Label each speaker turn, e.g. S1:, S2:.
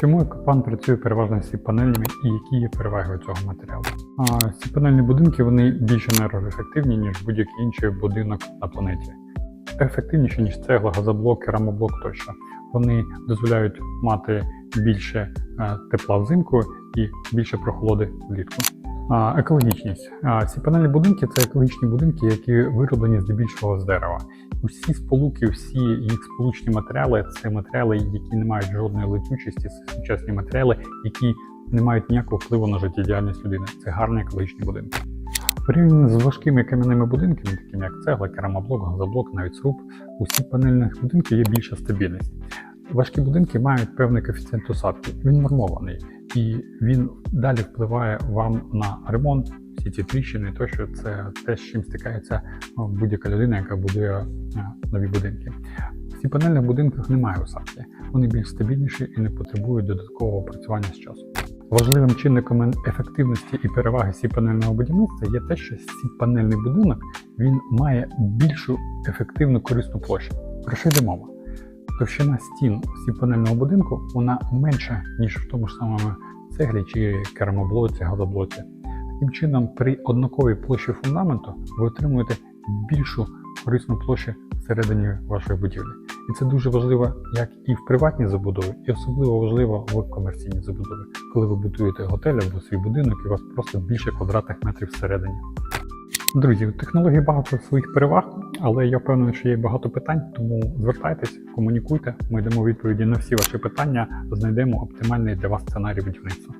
S1: Чому екопан працює переважно з панелями і які є переваги цього матеріалу? Ці панельні будинки вони більш енергоефективні, ніж будь-який інший будинок на планеті. Ефективніші, ніж цегла, газоблок, керамоблок тощо. Вони дозволяють мати більше е, тепла взимку і більше прохолоди влітку. Екологічність. Ці панельні будинки це екологічні будинки, які вироблені здебільшого з дерева. Усі сполуки, всі їх сполучні матеріали це матеріали, які не мають жодної летючості, це сучасні матеріали, які не мають ніякого впливу на життєдіяльність людини. Це гарні екологічні будинки. Порівняно з важкими кам'яними будинками, такими як цегла, керамоблок, газоблок, навіть сруб, усі панельних будинків є більша стабільність. Важкі будинки мають певний коефіцієнт осадки. Він нормований, і він далі впливає вам на ремонт. Всі ці тріщини, тощо це те, з чим стикається ну, будь-яка людина, яка будує е, нові будинки. В ці панельних будинках немає осадки. Вони більш стабільніші і не потребують додаткового опрацювання з часу. Важливим чинником ефективності і переваги сіпанельного будівництва є те, що сіпанельний будинок він має більшу ефективну корисну площу. Про що йде мова? Товщина стін сіпанельного будинку вона менша, ніж в тому ж самому цеглі чи керамоблоці, газоблоці. Таким чином, при однаковій площі фундаменту ви отримуєте більшу корисну площу всередині вашої будівлі. І це дуже важливо як і в приватній забудові, і особливо важливо в комерційній забудові, коли ви будуєте готель або свій будинок, і у вас просто більше квадратних метрів всередині. Друзі, технології багато своїх переваг, але я впевнений, що є багато питань, тому звертайтесь, комунікуйте. Ми дамо відповіді на всі ваші питання, знайдемо оптимальний для вас сценарій будівництва.